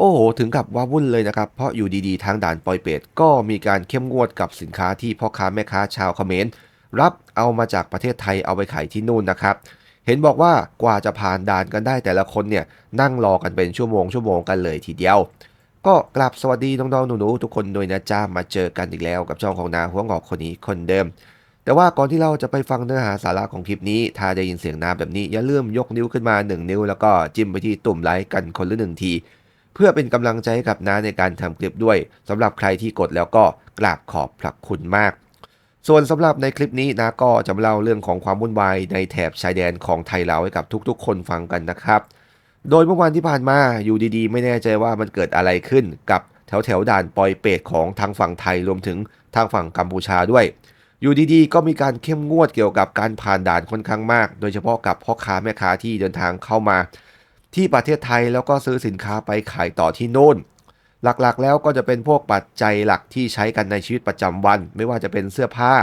โอ้โห ถึงกับว่าวุ่นเลยนะครับ เพราะอยู่ดีๆ ทางด่านปอยเปตก็มีการเข้มงวดกับสินค้าที่พ่อค้าแม่ค้าชาวเขมรรับเอามาจากประเทศไทยเอาไปขายที่นู่นนะครับ เห็นบอกว่ากว่าจะผ่านด่านกันได้แต่ละคนเนี่ยนั่งรอกันเป็นชั่วโมงชั่วโมงกันเลยทีเดียว ก็กลับสวัสดีน้องๆหนูๆทุกคนโดยนะจ้ามาเจอกันอีกแล้วกับช่องของนาหัวงอกคนนี้คนเดิม แต่ว่าก่อนที่เราจะไปฟังเนื้อหาสาระของคลิปนี้ ถ้าได้ยินเสียงนาแบบนี้อย่าลืมยกนิ้วขึ้นมา 1 นิ้ว แล้วก็จิ้มไปที่ตุ่มไลค์กันคนละหนึ่งที พื่อเป็นกำลังใจให้กับน้าในการทำคลิปด้วยสำหรับใครที่กดแล้วก็กราบขอบพระคุณมาก ส่วนสำหรับในคลิปนี้นะก็จะมาเล่าเรื่องของความวุ่นวายในแถบชายแดนของไทยเราให้กับทุกๆ คนฟังกันนะครับ โดยเมื่อวันที่ผ่านมาอยู่ดีๆ ไม่แน่ใจว่ามันเกิดอะไรขึ้นกับแถวแถวด่านปอยเปตของทางฝั่งไทยรวมถึงทางฝั่งกัมพูชาด้วย อยู่ดีๆ ก็มีการเข้มงวดเกี่ยวกับการผ่านด่านค่อนข้างมาก โดยเฉพาะกับพ่อค้าแม่ค้าที่เดินทางเข้ามา ที่ประเทศไทยแล้วก็ซื้อสินค้าไปขายต่อที่โน่น หลักๆแล้วก็จะเป็นพวกปัจจัยหลักที่ใช้กันในชีวิตประจำวัน ไม่ว่าจะเป็นเสื้อผ้า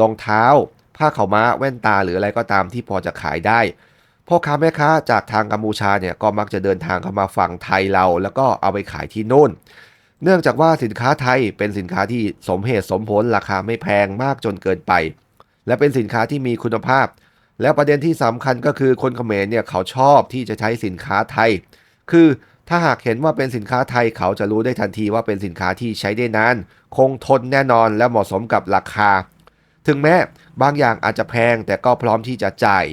รองเท้า ผ้าขาวม้าแว่นตาหรืออะไรก็ตามที่พอจะขายได้พ่อค้าแม่ค้าจากทางกัมพูชาเนี่ยก็มักจะเดินทางเข้ามาฝั่งไทยเรา แล้วก็เอาไปขายที่โน่น เนื่องจากว่าสินค้าไทยเป็นสินค้าที่สมเหตุสมผลราคาไม่แพงมากจนเกินไป และเป็นสินค้าที่มีคุณภาพ แล้วประเด็นที่สำคัญก็คือคนเขมรเนี่ยเขาชอบที่จะใช้สินค้าไทย คือถ้าหากเห็นว่าเป็นสินค้าไทยเขาจะรู้ได้ทันทีว่าเป็นสินค้าที่ใช้ได้นาน คงทนแน่นอนและเหมาะสมกับราคา ถึงแม้บางอย่างอาจจะแพงแต่ก็พร้อมที่จะจ่าย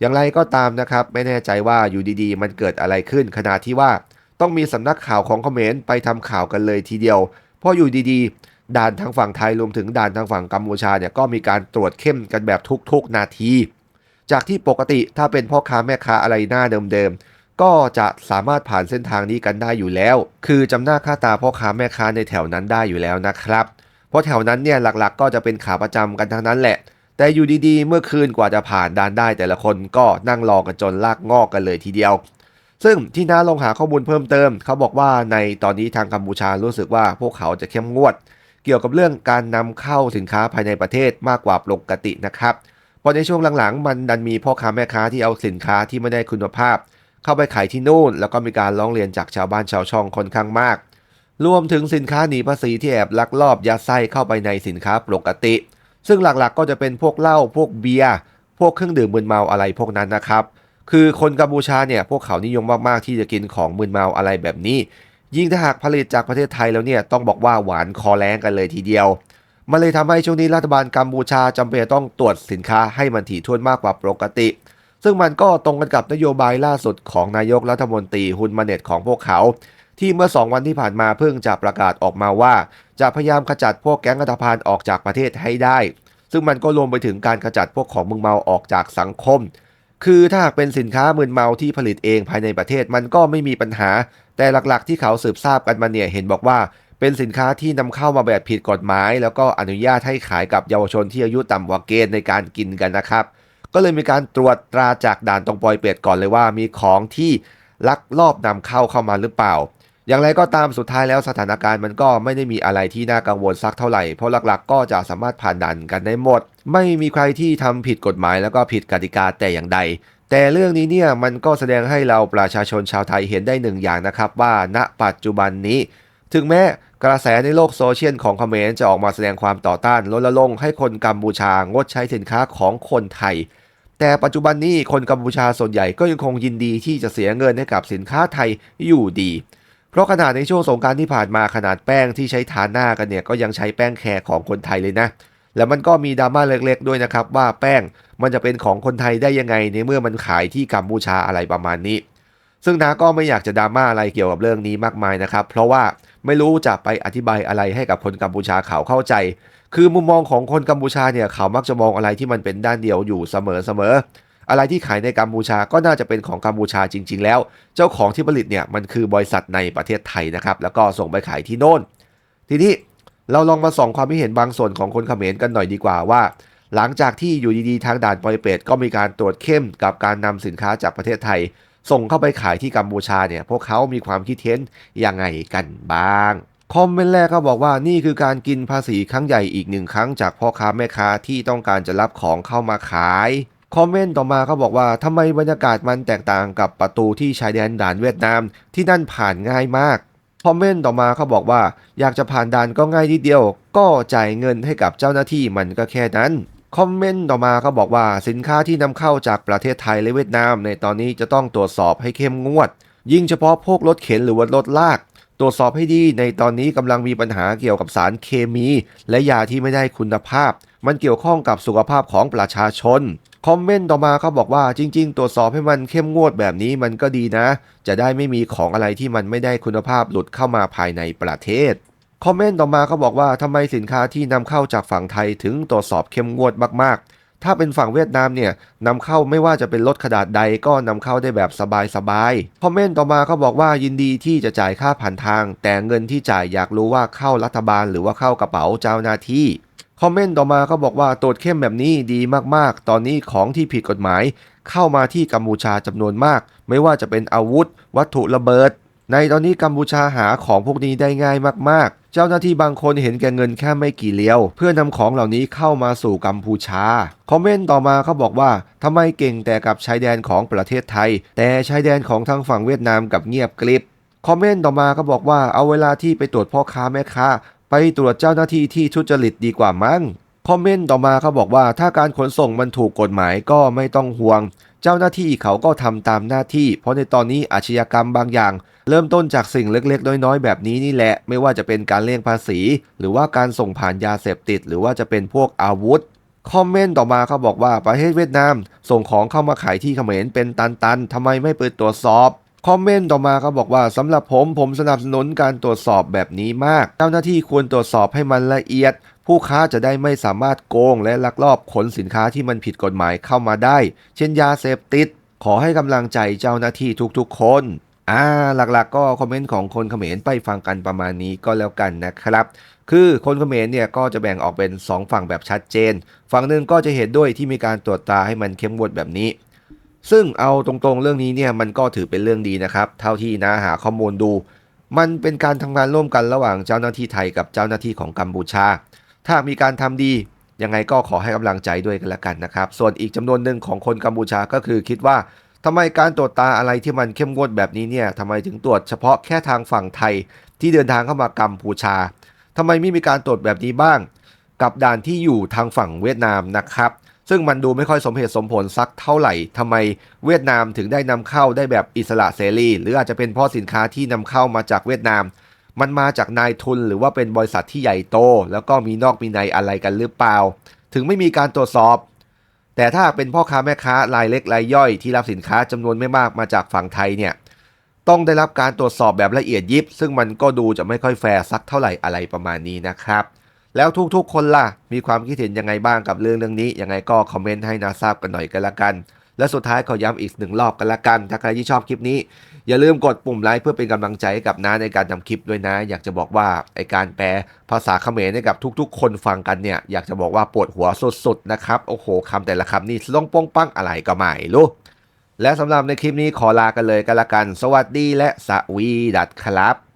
อย่างไรก็ตามนะครับไม่แน่ใจว่าอยู่ดีๆ มันเกิดอะไรขึ้นขนาดที่ว่าต้องมีสำนักข่าวของเขมรไปทำข่าวกันเลยทีเดียว เพราะอยู่ดีๆ ด่านทางฝั่งไทยรวมถึงด่านทางฝั่งกัมพูชาเนี่ยก็มีการตรวจเข้มกันแบบทุกๆ นาที จากที่ปกติถ้าเป็นพ่อค้าแม่ค้าอะไรหน้าเดิมๆ ก็จะสามารถผ่านเส้นทางนี้กันได้อยู่แล้ว คือจำหน้าค่าตาพ่อค้าแม่ค้าในแถวนั้นได้อยู่แล้วนะครับ เพราะแถวนั้นเนี่ยหลักๆ ก็จะเป็นขาประจำกันทั้งนั้นแหละ แต่อยู่ดีๆ เมื่อคืนกว่าจะผ่านด่านได้ แต่ละคนก็นั่งรอกันจนลากงอกกันเลยทีเดียว ซึ่งที่น้าลองหาข้อมูลเพิ่มเติม เขาบอกว่าในตอนนี้ทางกัมพูชารู้สึกว่าพวกเขาจะเข้มงวด เกี่ยวกับเรื่องการนำเข้าสินค้าภายในประเทศมากกว่าปกตินะครับเพราะในช่วงหลังๆ มันดันมีพ่อค้าแม่ค้าที่เอาสินค้าที่ไม่ได้คุณภาพ เข้าไปขายที่นู่น แล้วก็มีการร้องเรียนจากชาวบ้านชาวช่องค่อนข้างมาก รวมถึงสินค้าหนีภาษีที่แอบลักลอบยัดไส้เข้าไปในสินค้าปกติ ซึ่งหลักๆก็จะเป็นพวกเหล้าพวกเบียร์พวกเครื่องดื่มมึนเมาอะไรพวกนั้นนะครับคือคนกัมพูชาเนี่ยพวกเขานิยมมากๆที่จะกินของมึนเมาอะไรแบบนี้ ยิ่งถ้าหากผลิตจากประเทศไทยแล้วเนี่ยต้องบอกว่าหวานคอแรงกันเลยทีเดียว มันเลยทำให้ช่วงนี้รัฐบาลกัมพูชาจำเป็นต้องตรวจสินค้าให้มันถี่ถ้วนมากกว่าปกติ ซึ่งมันก็ตรงกันกับนโยบายล่าสุดของนายกรัฐมนตรีฮุนมาเน็ตของพวกเขา ที่เมื่อ 2 วันที่ผ่านมาเพิ่งจะประกาศออกมาว่า จะพยายามขจัดพวกแก๊งอันธพาลออกจากประเทศให้ได้ ซึ่งมันก็รวมไปถึงการขจัดพวกของมึนเมาออกจากสังคม คือถ้าหากเป็นสินค้ามึนเมาที่ผลิตเองภายในประเทศมันก็ไม่มีปัญหา แต่หลักๆ ที่เขาสืบทราบกันมาเนี่ยเห็นบอกว่า เป็นสินค้าที่นำเข้ามาแบบผิดกฎหมาย แล้วก็อนุญาตให้ขายกับเยาวชนที่อายุต่ำกว่าเกณฑ์ในการกินกันนะครับ ก็เลยมีการตรวจตราจากด่านตรงปอยเปียดก่อนเลยว่า มีของที่ลักลอบนำเข้าเข้ามาหรือเปล่า อย่างไรก็ตามสุดท้ายแล้วสถานการณ์มันก็ไม่ได้มีอะไรที่น่ากังวลสักเท่าไหร่ เพราะหลักๆ ก็จะสามารถผ่านด่านกันได้หมด ไม่มีใครที่ทำผิดกฎหมายแล้วก็ผิดกติกาแต่อย่างใดแต่เรื่องนี้เนี่ยมันก็แสดงให้เราประชาชนชาวไทยเห็นได้หนึ่งอย่างนะครับ ว่าณปัจจุบันนี้ ถึงแม้กระแสในโลกโซเชียลของเขมรจะออกมาแสดงความต่อต้านรณรงค์ให้คนกัมพูชางดใช้สินค้าของคนไทย แต่ปัจจุบันนี้คนกัมพูชาส่วนใหญ่ก็ยังคงยินดีที่จะเสียเงินให้กับสินค้าไทยอยู่ดี เพราะขนาดในช่วงสงกรารที่ผ่านมาขนาดแป้งที่ใช้ทาหน้ากันเนี่ยก็ยังใช้แป้งแคร์ของคนไทยเลยนะ แล้วมันก็มีดราม่าเล็กๆ ด้วยนะครับว่าแป้งมันจะเป็นของคนไทยได้ยังไงในเมื่อมันขายที่กัมพูชาอะไรประมาณนี้ ซึ่งนาก็ไม่อยากจะดราม่าอะไรเกี่ยวกับเรื่องนี้มากมายนะครับ เพราะว่าไม่รู้จะไปอธิบายอะไรให้กับคนกัมพูชาเขาเข้าใจ คือมุมมองของคนกัมพูชาเนี่ยเขามักจะมองอะไรที่มันเป็นด้านเดียวอยู่เสมอๆอะไรที่ขายในกัมพูชาก็น่าจะเป็นของกัมพูชาจริง ๆ แล้ว เจ้าของที่ผลิตเนี่ยมันคือบริษัทในประเทศไทยนะครับ แล้วก็ส่งไปขายที่โน่น ทีนี้เราลองมาส่องความคิดเห็นบางส่วนของคนเขมรกันหน่อยดีกว่าว่า หลังจากที่อยู่ดีๆทางด่านปอยเปตก็มีการตรวจเข้มกับการนำสินค้าจากประเทศไทย ส่งเข้าไปขายที่กัมพูชาเนี่ยพวกเขามีความคิดเห็นยังไงกันบ้าง คอมเมนต์แรกก็บอกว่านี่คือการกินภาษีครั้งใหญ่อีกหนึ่งครั้งจากพ่อค้าแม่ค้าที่ต้องการจะรับของเข้ามาขายคอมเมนต์ต่อมาเขาบอกว่าทำไมบรรยากาศมันแตกต่างกับประตูที่ชายแดนด่านเวียดนามที่นั่นผ่านง่ายมากคอมเมนต์ต่อมาเขาบอกว่า อยากจะผ่านด่านก็ง่ายนิดเดียว ก็จ่ายเงินให้กับเจ้าหน้าที่มันก็แค่นั้น คอมเมนต์ต่อมาเขาบอกว่าสินค้าที่นำเข้าจากประเทศไทยและเวียดนาม ในตอนนี้จะต้องตรวจสอบให้เข้มงวด ยิ่งเฉพาะพวกรถเข็นหรือว่ารถลาก ตรวจสอบให้ดีในตอนนี้กำลังมีปัญหาเกี่ยวกับสารเคมี และยาที่ไม่ได้คุณภาพ มันเกี่ยวข้องกับสุขภาพของประชาชนคอมเมนต์ต่อมาเขาบอกว่าจริง ๆ ตรวจสอบให้มันเข้มงวดแบบนี้มันก็ดีนะ จะได้ไม่มีของอะไรที่มันไม่ได้คุณภาพหลุดเข้ามาภายในประเทศ คอมเมนต์ต่อมาเขาบอกว่าทำไมสินค้าที่นำเข้าจากฝั่งไทยถึงตรวจสอบเข้มงวดมาก ๆ ถ้าเป็นฝั่งเวียดนามเนี่ยนำเข้าไม่ว่าจะเป็นรถขนาดใดก็นำเข้าได้แบบสบายๆ คอมเมนต์ต่อมาเขาบอกว่ายินดีที่จะจ่ายค่าผ่านทาง แต่เงินที่จ่ายอยากรู้ว่าเข้ารัฐบาลหรือว่าเข้ากระเป๋าเจ้าหน้าที่คอมเมนต์ต่อมาเขาบอกว่าตรวจเข้มแบบนี้ดีมากๆ ตอนนี้ของที่ผิดกฎหมาย เข้ามาที่กัมพูชาจำนวนมาก ไม่ว่าจะเป็นอาวุธ วัตถุระเบิด ในตอนนี้กัมพูชาหาของพวกนี้ได้ง่ายมากๆ เจ้าหน้าที่บางคนเห็นแก่เงินแค่ไม่กี่เลี้ยว เพื่อนำของเหล่านี้เข้ามาสู่กัมพูชา คอมเมนต์ต่อมาเขาบอกว่าทำไมเก่งแต่กับชายแดนของประเทศไทย แต่ชายแดนของทางฝั่งเวียดนามกับเงียบกริบ คอมเมนต์ต่อมาก็บอกว่าเอาเวลาที่ไปตรวจพ่อค้าแม่ค้าไปตรวจเจ้าหน้าที่ที่ทุจริตดีกว่ามั้ง คอมเมนต์ต่อมาเขาบอกว่าถ้าการขนส่งมันถูกกฎหมายก็ไม่ต้องห่วง เจ้าหน้าที่เขาก็ทำตามหน้าที่ เพราะในตอนนี้อาชญากรรมบางอย่าง เริ่มต้นจากสิ่งเล็กๆ น้อยๆ แบบนี้นี่แหละ ไม่ว่าจะเป็นการเลี่ยงภาษี หรือว่าการส่งผ่านยาเสพติด หรือว่าจะเป็นพวกอาวุธคอมเมนต์ต่อมาเขาบอกว่าประเทศเวียดนาม ส่งของเข้ามาขายที่เขมรเป็นตันๆทำไมไม่เปิดตรวจสอบคอมเมนต์ต่อมาเขาบอกว่าสำหรับผมผมสนับสนุนการตรวจสอบแบบนี้มาก เจ้าหน้าที่ควรตรวจสอบให้มันละเอียด ผู้ค้าจะได้ไม่สามารถโกงและลักลอบขนสินค้าที่มันผิดกฎหมายเข้ามาได้ เช่นยาเสพติด ขอให้กำลังใจเจ้าหน้าที่ทุกๆ คนอ่าหลักๆ ก็คอมเมนต์ของคนเขมรไปฟังกันประมาณนี้ก็แล้วกันนะครับ คือคนเขมรเนี่ยก็จะแบ่งออกเป็น 2 ฝั่งแบบชัดเจน ฝั่งหนึ่งก็จะเห็นด้วยที่มีการตรวจตาให้มันเข้มงวดแบบนี้ ซึ่งเอาตรงๆเรื่องนี้เนี่ยมันก็ถือเป็นเรื่องดีนะครับ เท่าที่นะหาข้อมูลดู มันเป็นการทำงานร่วมกันระหว่างเจ้าหน้าที่ไทยกับเจ้าหน้าที่ของกัมพูชา ถ้ามีการทำดียังไงก็ขอให้กำลังใจด้วยกันละกันนะครับ ส่วนอีกจำนวนหนึ่งของคนกัมพูชาก็คือคิดว่าทำไมการตรวจตาอะไรที่มันเข้มงวดแบบนี้เนี่ยทำไมถึงตรวจเฉพาะแค่ทางฝั่งไทยที่เดินทางเข้ามากัมพูชาทำไมไม่มีการตรวจแบบนี้บ้าง กับด่านที่อยู่ทางฝั่งเวียดนามนะครับ ซึ่งมันดูไม่ค่อยสมเหตุสมผลสักเท่าไหร่ทำไมเวียดนามถึงได้นำเข้าได้แบบอิสระเสรี หรืออาจจะเป็นเพราะสินค้าที่นำเข้ามาจากเวียดนาม มันมาจากนายทุนหรือว่าเป็นบริษัทที่ใหญ่โต แล้วก็มีนอกมีในอะไรกันหรือเปล่า ถึงไม่มีการตรวจสอบ แต่ถ้าเป็นพ่อค้าแม่ค้ารายเล็กรายย่อยที่รับสินค้าจำนวนไม่มากมาจากฝั่งไทยเนี่ยต้องได้รับการตรวจสอบแบบละเอียดยิบ ซึ่งมันก็ดูจะไม่ค่อยแฟร์สักเท่าไหร่อะไรประมาณนี้นะครับ แล้วทุกๆคนล่ะ มีความคิดเห็นยังไงบ้างกับเรื่องเรื่องนี้ยังไงก็คอมเมนต์ให้นาทราบกันหน่อยกันละกัน และสุดท้ายขอย้ำอีกหนึ่งรอบกันละกัน ถ้าใครที่ชอบคลิปนี้ อย่าลืมกดปุ่มไลค์เพื่อเป็นกำลังใจกับน้าในการทำคลิปด้วยนะ อยากจะบอกว่าไอการแปลภาษาเขมรให้กับทุกๆ คนฟังกันเนี่ย อยากจะบอกว่าปวดหัวสุดๆนะครับ โอ้โหคำแต่ละคำนี่ลงป้งปังอะไรก็ไม่รู้และสำหรับในคลิปนี้ขอลากันเลยกันละกัน สวัสดีและสวีดัดครับ